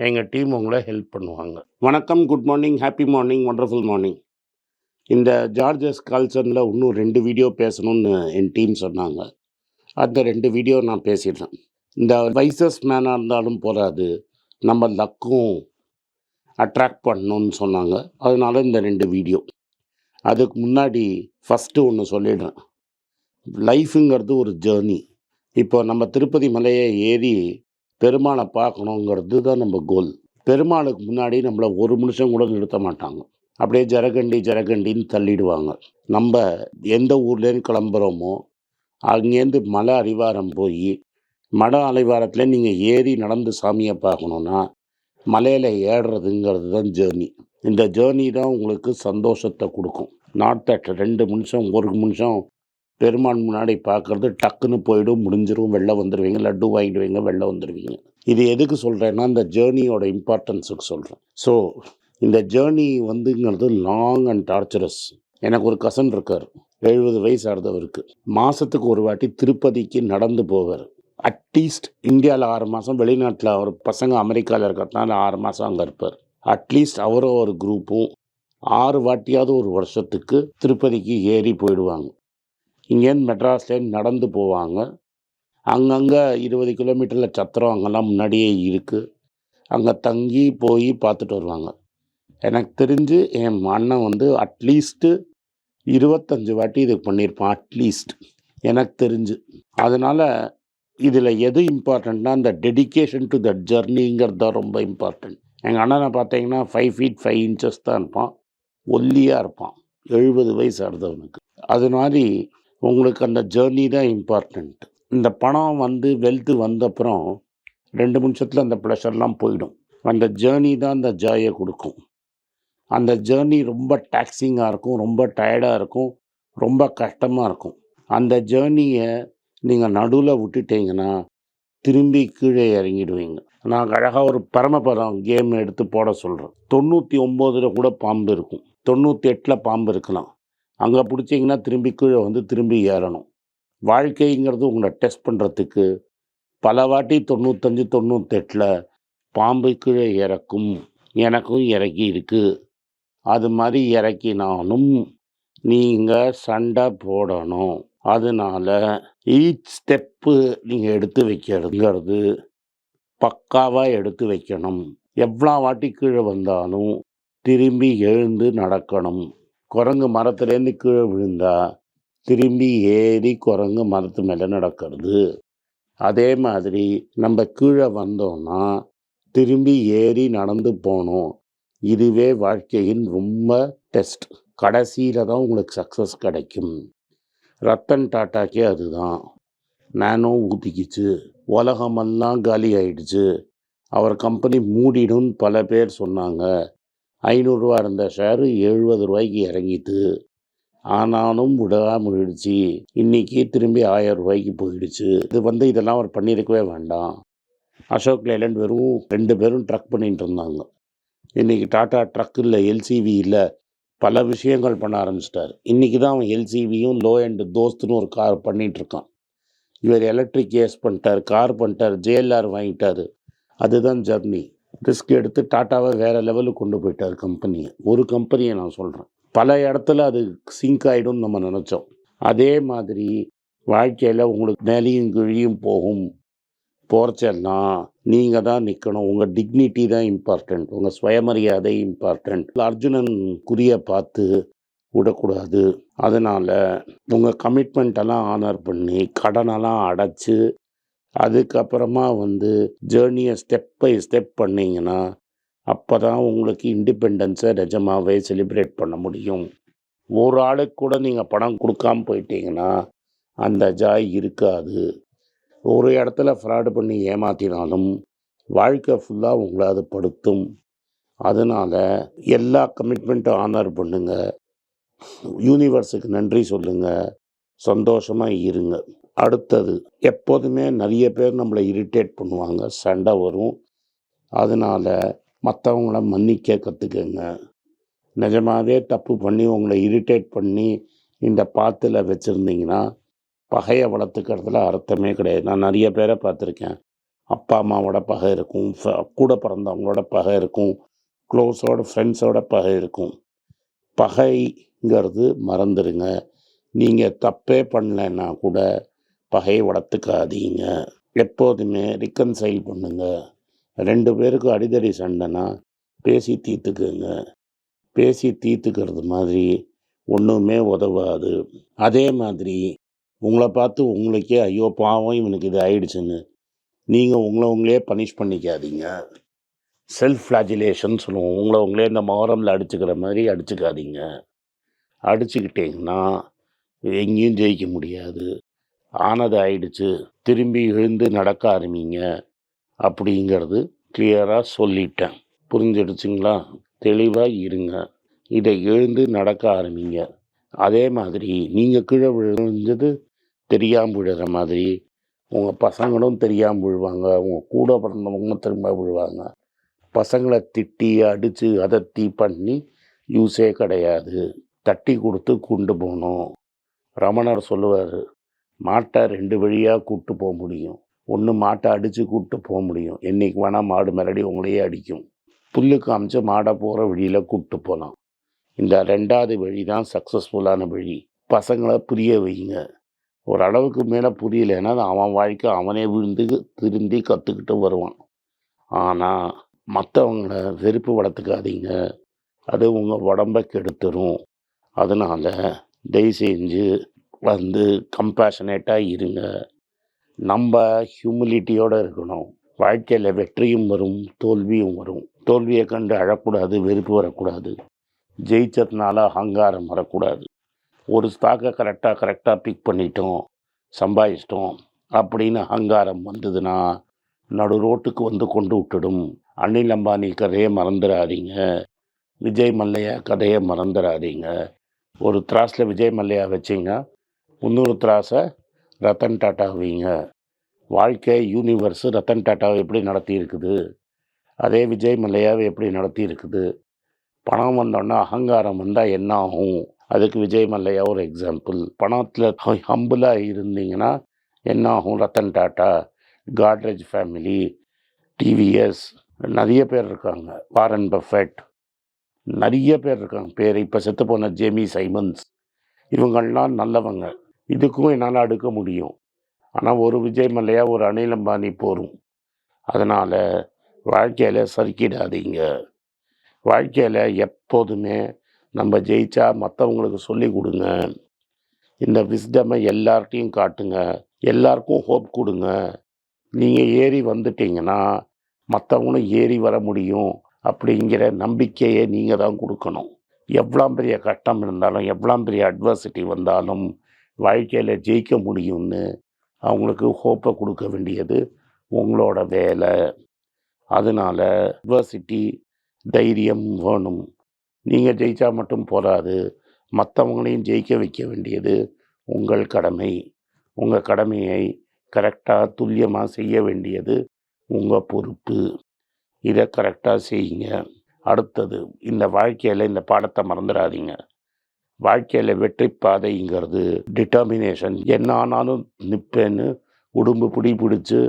எங்கள் டீம் உங்களை ஹெல்ப் பண்ணுவாங்க. வணக்கம், good morning, happy morning, wonderful morning. இந்த ஜார்ஜஸ் கால்சனில் இன்னும் ரெண்டு வீடியோ பேசணும்னு என் டீம் சொன்னாங்க. அந்த ரெண்டு வீடியோ நான் பேசிடுறேன். இந்த வைசஸ் மேனாக இருந்தாலும் போகாது நம்ம லக்கும் அட்ராக்ட் பண்ணணும்னு சொன்னாங்க. அதனால இந்த ரெண்டு வீடியோ. அதுக்கு முன்னாடி ஃபஸ்ட்டு ஒன்று சொல்லிடுறேன். லைஃபுங்கிறது ஒரு ஜர்னி. இப்போ நம்ம திருப்பதி மலையை ஏறி பெருமாளை பார்க்கணுங்கிறது தான் நம்ம கோல். பெருமாளுக்கு முன்னாடி நம்மளை ஒரு நிமிஷம் கூட நிறுத்த மாட்டாங்க. அப்படியே ஜரகண்டி ஜரகண்டின்னு தள்ளிடுவாங்க. நம்ம எந்த ஊர்லேருந்து கிளம்புறோமோ, அங்கேருந்து மலை அடிவாரம் போய் மலை அடிவாரத்தில நீங்கள் ஏறி நடந்து சாமியை பார்க்கணுன்னா மலையில் ஏறுறதுங்கிறது தான் ஜேர்னி இந்த ஜேர்னி தான் உங்களுக்கு சந்தோஷத்தை கொடுக்கும் நாட் தட் ரெண்டு நிமிஷம், ஒரு நிமிஷம் பெருமான் முன்னாடி பார்க்கறது டக்குன்னு போயிடும், முடிஞ்சிரும், வெளில வந்துடுவீங்க லட்டு வாங்கிடுவீங்க, வெளில வந்துடுவீங்க இது எதுக்கு சொல்கிறேன்னா இந்த ஜேர்னியோட இம்பார்ட்டன்ஸுக்கு சொல்கிறேன் ஸோ, இந்த ஜேர்னி வந்துங்கிறது லாங் அண்ட் டார்ச்சரஸ். எனக்கு ஒரு கசன் இருக்கார் எழுபது வயசு ஆகுது அவருக்கு. ஒரு வாட்டி திருப்பதிக்கு நடந்து போவார் அட்லீஸ்ட் இந்தியாவில் ஆறு மாதம் வெளிநாட்டில் அவர் பசங்க அமெரிக்காவில் இருக்கிறதுனால ஆறு மாதம் அங்கே இருப்பார் அட்லீஸ்ட் அவரும் ஒரு குரூப்பும் ஆறு வாட்டியாவது ஒரு வருஷத்துக்கு திருப்பதிக்கு ஏறி போயிடுவாங்க. இங்கேருந்து மெட்ராஸ்லேருந்து நடந்து போவாங்க. அங்கங்கே இருபது கிலோமீட்டரில் சத்திரம் அங்கெல்லாம் முன்னாடியே இருக்குது அங்கே தங்கி போய் பார்த்துட்டு வருவாங்க. எனக்கு தெரிஞ்சு என் அண்ணன் வந்து அட்லீஸ்ட்டு இருபத்தஞ்சு வாட்டி இது பண்ணியிருப்பான். அட்லீஸ்ட். எனக்கு தெரிஞ்சு. அதனால் இதில் எது இம்பார்ட்டண்ட்னா அந்த டெடிகேஷன் டு தட் ஜர்னிங்கிறது தான் ரொம்ப இம்பார்ட்டன்ட். எங்கள் அண்ணனை பார்த்தீங்கன்னா ஃபைவ் ஃபீட் ஃபைவ் இன்ச்சஸ் தான் இருப்பான். ஒல்லியாக இருப்பான். 70 வயசு ஆகுது அவனுக்கு. அது மாதிரி உங்களுக்கு அந்த ஜேர்னி தான் இம்பார்ட்டண்ட் இந்த பணம் வந்து வெல்த் வந்தப்புறம் ரெண்டு நிமிஷத்தில் அந்த ப்ளஷர்லாம் போயிடும். அந்த ஜேர்னி தான் அந்த ஜாயை கொடுக்கும் அந்த ஜேர்னி ரொம்ப டாக்ஸிங்காக இருக்கும். ரொம்ப டயர்டாக இருக்கும். ரொம்ப கஷ்டமாக இருக்கும். அந்த ஜேர்னியை நீங்கள் நடுவில் விட்டுட்டீங்கன்னா, திரும்பி கீழே இறங்கிடுவீங்க. நான் அழகாக ஒரு பரமபதம் கேம் எடுத்து போட சொல்கிறேன் தொண்ணூற்றி ஒம்போதில் கூட பாம்பு இருக்கும். 98ல பாம்பு இருக்கலாம். அங்கே பிடிச்சிங்கன்னா திரும்பி கீழே வந்து திரும்பி ஏறணும். வாழ்க்கைங்கிறது உங்களை டெஸ்ட் பண்ணுறதுக்கு பல வாட்டி 95, 98ல பாம்பு கீழே இறக்கும். எனக்கும் இறக்கி இருக்குது அது மாதிரி இறக்கினாலும் நீங்கள் சண்டை போடணும். அதனால ஈச் ஸ்டெப்பு நீங்கள் எடுத்து வைக்கிறதுங்கிறது பக்காவாக எடுத்து வைக்கணும். எவ்வளோ வாட்டி கீழே வந்தாலும் திரும்பி எழுந்து நடக்கணும். குரங்கு மரத்துலேருந்து கீழே விழுந்தா, திரும்பி ஏறி குரங்கு மரத்து மேலே நடக்கிறது. அதே மாதிரி நம்ம கீழே வந்தோம்னா, திரும்பி ஏறி நடந்து போகணும் இதுவே வாழ்க்கையின் ரொம்ப டெஸ்ட். கடைசியில் தான் உங்களுக்கு சக்சஸ் கிடைக்கும். ரத்தன் டாட்டாக்கே அதுதான். நானோ ஊற்றிக்கிச்சு உலகமெல்லாம் காலி ஆயிடுச்சு. அவர் கம்பெனி மூடிடும்னு பல பேர் சொன்னாங்க. ஐநூறுரூவா இருந்த ஷேரு எழுபது ரூபாய்க்கு இறங்கிட்டு. ஆனாலும் விடாமுயற்சி. இன்றைக்கி திரும்பி ஆயிரம் ரூபாய்க்கு போயிடுச்சு. இது வந்து இதெல்லாம் அவர் பண்ணியிருக்கவே வேண்டாம். அசோக் லேலண்ட் வெறும் ரெண்டு பேரும் ட்ரக் பண்ணிட்டு இருந்தாங்க. இன்றைக்கி டாட்டா ட்ரக் இல்லை எல்சிவி இல்லை பல விஷயங்கள் பண்ண ஆரம்பிச்சிட்டார் இன்றைக்கி தான் அவன் எல்சிவியும் லோ அண்ட் தோஸ்துன்னு ஒரு கார் பண்ணிகிட்ருக்கான் இவர் எலக்ட்ரிக் கேஸ் பண்ணிட்டார் கார் பண்ணிட்டார் ஜேஎல்ஆர் வாங்கிட்டார் அதுதான் ஜர்னி. ரிஸ்க் எடுத்து டாட்டாவை வேறு லெவலுக்கு கொண்டு போயிட்டார் கம்பெனியை ஒரு கம்பெனியை நான் சொல்கிறேன் பல இடத்துல அது சிங்க் ஆகிடும்னு நம்ம நினச்சோம். அதே மாதிரி வாழ்க்கையில் உங்களுக்கு மேலேயும் கிழியும் போகும். போகிறச்சேன்னா நீங்கள் தான் நிற்கணும் உங்கள் டிக்னிட்டி தான் இம்பார்ட்டண்ட் உங்கள் சுயமரியாதை இம்பார்ட்டண்ட் அர்ஜுனன் குறிய பார்த்து விடக்கூடாது. அதனால் உங்கள் கமிட்மெண்ட்டெல்லாம் ஆனர் பண்ணி, கடனெல்லாம் அடைச்சி அதுக்கப்புறமா வந்து ஜேர்னியை ஸ்டெப் பை ஸ்டெப் பண்ணிங்கன்னா அப்போ தான் உங்களுக்கு இண்டிபெண்டன்ஸை நிஜமாகவே செலிப்ரேட் பண்ண முடியும். ஒரு ஆளுக்கு கூட நீங்கள் பணம் கொடுக்காமல் போயிட்டீங்கன்னா, அந்த ஜாய் இருக்காது. ஒரு இடத்துல ஃப்ராடு பண்ணி ஏமாத்தினாலும், வாழ்க்கை ஃபுல்லாக உங்களை அது படுத்தும். அதனால் எல்லா கமிட்மெண்ட்டும் ஆனர் பண்ணுங்கள் யூனிவர்ஸுக்கு நன்றி சொல்லுங்கள் சந்தோஷமாக இருங்க அடுத்தது எப்போதுமே நிறைய பேர் நம்மளை இரிட்டேட் பண்ணுவாங்க. சண்டை வரும். அதனால் மற்றவங்கள மன்னிக்க கற்றுக்கங்க நிஜமாகவே தப்பு பண்ணி உங்களை இரிட்டேட் பண்ணி இந்த பாத்தில் வச்சுருந்தீங்கன்னா பகையை வளர்த்துக்கிறதுல அர்த்தமே கிடையாது. நான் நிறைய பேரை பார்த்துருக்கேன். அப்பா அம்மாவோட பகை இருக்கும். கூட பிறந்தவங்களோட பகை இருக்கும். க்ளோஸோட ஃப்ரெண்ட்ஸோட பகை இருக்கும். பகைங்கிறது மறந்துடுங்க. நீங்கள் தப்பே பண்ணலைன்னா கூட பகையை வளர்த்துக்காதீங்க. எப்போதுமே ரிக்கன்சைல் பண்ணுங்க. ரெண்டு பேருக்கும் அடிதடி சண்டைனா பேசி தீர்த்துக்குங்க. பேசி தீர்த்துக்கிறது மாதிரி ஒன்றுமே உதவாது. அதே மாதிரி உங்களை பார்த்து உங்களுக்கே ஐயோ பாவம் இவனுக்கு இது ஆயிடுச்சுன்னு நீங்கள் உங்களை உங்களே பனிஷ் பண்ணிக்காதீங்க. செல்ஃப் ஃப்ளாஜிலேஷன் சொல்லுவோம். உங்களை உங்களே இந்த மோரமில் அடிச்சுக்கிற மாதிரி அடிச்சுக்காதீங்க. அடிச்சுக்கிட்டீங்கன்னா எங்கேயும் ஜெயிக்க முடியாது. ஆனது ஆயிடுச்சு திரும்பி எழுந்து நடக்க ஆரம்பிங்க. அப்படிங்கிறது கிளியராக சொல்லிட்டேன். புரிஞ்சிடுச்சுங்களா? தெளிவாக இருங்க. இதை எழுந்து நடக்க ஆரம்பிங்க. அதே மாதிரி நீங்கள் கீழே விழுந்தது தெரியாமல் விழுற மாதிரி உங்கள் பசங்களும் தெரியாமல் விழுவாங்க. உங்கள் கூட பிறந்தவங்க திரும்ப விழுவாங்க. பசங்களை திட்டி அடித்து அதத்தி பண்ணி யூஸே கிடையாது. தட்டி கொடுத்து கொண்டு போகணும். ரமணர் சொல்லுவார் மாட்டை ரெண்டு வழியாக கூப்பிட்டு போக முடியும். ஒன்று மாட்டை அடித்து கூப்பிட்டு போக முடியும். என்றைக்கு வேணால் மாடு மிரடி உங்களையே அடிக்கும். புல்லு அமைச்சு மாடை போகிற வழியில் கூப்பிட்டு போகலாம் இந்த ரெண்டாவது வழி தான் சக்ஸஸ்ஃபுல்லான வழி. பசங்களை புரிய வைங்க. ஓரளவுக்கு மேலே புரியலைன்னா அவன் வாழ்க்கை அவனே விழுந்து திருந்தி கற்றுக்கிட்டு வருவான். ஆனால் மற்றவங்கள வெறுப்பு வளர்த்துக்காதீங்க. அது உங்கள் உடம்ப கெடுத்துரும். அதனால் தயவு செஞ்சு வந்து கம்பேஷனேட்டாக இருங்க. நம்ம ஹியூமிலிட்டியோடு இருக்கணும். வாழ்க்கையில் வெற்றியும் வரும் தோல்வியும் வரும். தோல்வியை கண்டு அழக்கூடாது வெறுப்பு வரக்கூடாது. ஜெயிச்சதுனால அகங்காரம் வரக்கூடாது. ஒரு ஸ்டாக்கை கரெக்டாக கரெக்டாக பிக் பண்ணிட்டோம் சம்பாதிச்சிட்டோம் அப்படின்னு அகங்காரம் வந்ததுன்னா நடு ரோட்டுக்கு வந்து கொண்டு விட்டுடும். அனில் அம்பானி கதையை மறந்துடாதீங்க. விஜய் மல்லையா கதையை மறந்துடாதீங்க. ஒரு திராஸில் விஜய் மல்லையா வச்சிங்கன்னா முந்நூறு திராஸை ரத்தன் டாட்டா வைங்க வாழ்க்கை யூனிவர்ஸு ரத்தன் டாட்டாவை எப்படி நடத்தி இருக்குது அதே விஜய் மல்லையாவை எப்படி நடத்தி இருக்குது பணம் வந்தோன்னா அகங்காரம் வந்தால் என்ன ஆகும்? அதுக்கு விஜய் மல்லையா ஒரு எக்ஸாம்பிள் பணத்தில் ஹம்புலாக இருந்தீங்கன்னா என்ன ஆகும்? ரத்தன் டாட்டா காட்ரேஜ் ஃபேமிலி டிவிஎஸ் நிறைய பேர் இருக்காங்க. வாரன் பஃபெட் நிறைய பேர் இருக்காங்க. பேர் இப்போ செத்து போன ஜேமி சைமன்ஸ் இவங்கள்லாம் நல்லவங்க. இதுக்கும் என்னால் அடுக்க முடியும். ஆனால் ஒரு விஜய் மல்லையா ஒரு அனில் அம்பானி போரும் அதனால் வாழ்க்கையில் சறுக்கிடாதீங்க. வாழ்க்கையில் எப்போதுமே நம்ம ஜெயிச்சா மற்றவங்களுக்கு சொல்லி கொடுங்க. இந்த விஸ்டமை எல்லார்ட்டையும் காட்டுங்க. எல்லாருக்கும் ஹோப் கொடுங்க. நீங்கள் ஏறி வந்துட்டீங்கன்னா மற்றவங்களும் ஏறி வர முடியும் அப்படிங்கிற நம்பிக்கையை நீங்கள் தான் கொடுக்கணும். எவ்வளோ பெரிய கட்டம் இருந்தாலும் எவ்வளோ பெரிய அட்வர்சிட்டி வந்தாலும் வாழ்க்கையில் ஜெயிக்க முடியும்னு அவங்களுக்கு ஹோப்பை கொடுக்க வேண்டியது உங்களோட வேலை. அதனால் அட்வர்சிட்டி தைரியம் வேணும். நீங்கள் ஜெயித்தா மட்டும் போகாது மற்றவங்களையும் ஜெயிக்க வைக்க வேண்டியது உங்கள் கடமை. உங்கள் கடமையை கரெக்டாக துல்லியமாக செய்ய வேண்டியது உங்கள் பொறுப்பு. இதை கரெக்டாக செய்யுங்க. அடுத்தது இந்த வாழ்க்கையில் இந்த பாடத்தை மறந்துடாதீங்க. வாழ்க்கையில் வெற்றி பாதைங்கிறது டிட்டர்மினேஷன் என்ன ஆனாலும் நிற்பேன்னு உடம்பு பிடி பிடிச்சி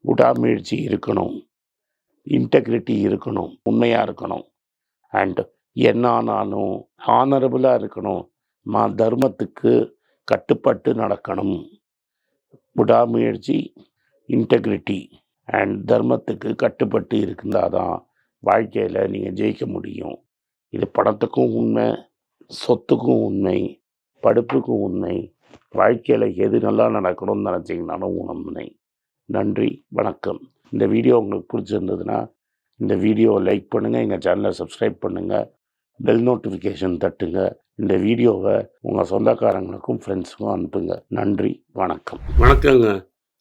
விடாமுயற்சி இருக்கணும். இன்டெகிரிட்டி இருக்கணும். உண்மையாக இருக்கணும். அண்ட் என்ன ஆனாலும் ஆனரபுளாக இருக்கணும். மா தர்மத்துக்கு கட்டுப்பட்டு நடக்கணும். விடாமுயற்சி இன்டெகிரிட்டி அண்ட் தர்மத்துக்கு கட்டுப்பட்டு இருந்தால் தான் வாழ்க்கையில் நீங்கள் ஜெயிக்க முடியும். இது படத்துக்கும் உண்மை. சொத்துக்கும் உண்மை படிப்புக்கும் உண்மை வாழ்க்கையில் எது நல்லா நடக்கணும்னு நினச்சிங்கனாலும் உண்மை நன்றி வணக்கம். இந்த வீடியோ உங்களுக்கு பிடிச்சிருந்ததுன்னா இந்த வீடியோவை லைக் பண்ணுங்கள் எங்கள் சேனலை சப்ஸ்கிரைப் பண்ணுங்கள் பெல் நோட்டிஃபிகேஷன் தட்டுங்க இந்த வீடியோவை உங்கள் சொந்தக்காரங்களுக்கும் ஃப்ரெண்ட்ஸுக்கும் அனுப்புங்க. நன்றி வணக்கம். வணக்கங்க.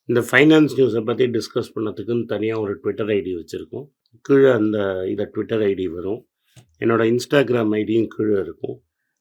இந்த ஃபைனான்ஸ் நியூஸை பற்றி டிஸ்கஸ் பண்ணதுக்குன்னு தனியாக ஒரு ட்விட்டர் ஐடி வச்சுருக்கோம். கீழே அந்த இதை ட்விட்டர் ஐடி வரும். என்னோடய இன்ஸ்டாகிராம் ஐடியும் கீழே இருக்கும்.